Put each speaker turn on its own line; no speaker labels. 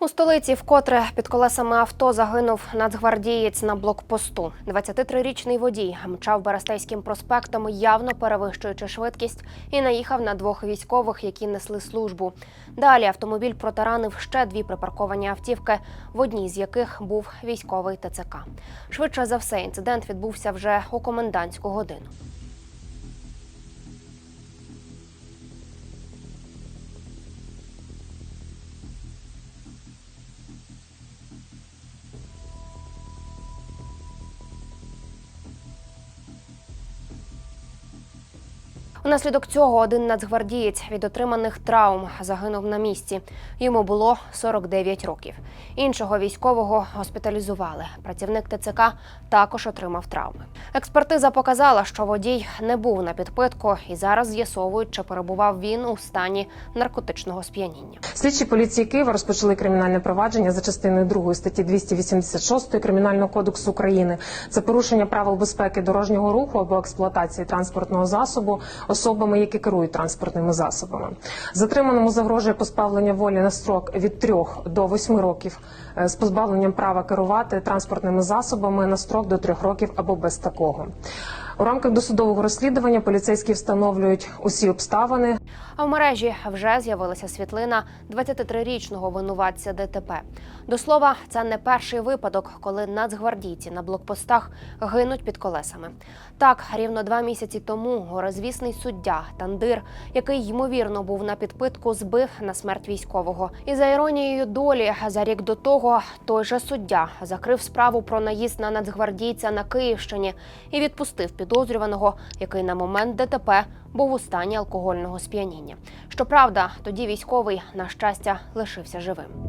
У столиці вкотре під колесами авто загинув нацгвардієць на блокпосту. 23-річний водій мчав Берестейським проспектом, явно перевищуючи швидкість, і наїхав на двох військових, які несли службу. Далі автомобіль протаранив ще дві припарковані автівки, в одній з яких був військовий ТЦК. Швидше за все, інцидент відбувся вже у комендантську годину. Унаслідок цього один нацгвардієць від отриманих травм загинув на місці. Йому було 49 років. Іншого військового госпіталізували. Працівник ТЦК також отримав травми. Експертиза показала, що водій не був на підпитку і зараз з'ясовують, чи перебував він у стані наркотичного сп'яніння.
Слідчі поліції Києва розпочали кримінальне провадження за частиною 2 статті 286 Кримінального кодексу України. Це порушення правил безпеки дорожнього руху або експлуатації транспортного засобу особами, які керують транспортними засобами. Затриманому загрожує позбавлення волі на строк від 3 до 8 років е, з позбавленням права керувати транспортними засобами на строк до 3 років або без такого. У рамках досудового розслідування поліцейські встановлюють усі обставини,
А в мережі вже з'явилася світлина 23-річного винуватця ДТП. До слова, це не перший випадок, коли нацгвардійці на блокпостах гинуть під колесами. Так, рівно два місяці тому горозвісний суддя Тандир, який ймовірно був на підпитку, збив на смерть військового. І за іронією долі, за рік до того той же суддя закрив справу про наїзд на нацгвардійця на Київщині і відпустив підозрюваного, який на момент ДТП був у стані алкогольного сп'яніння. Щоправда, тоді військовий, на щастя, лишився живим.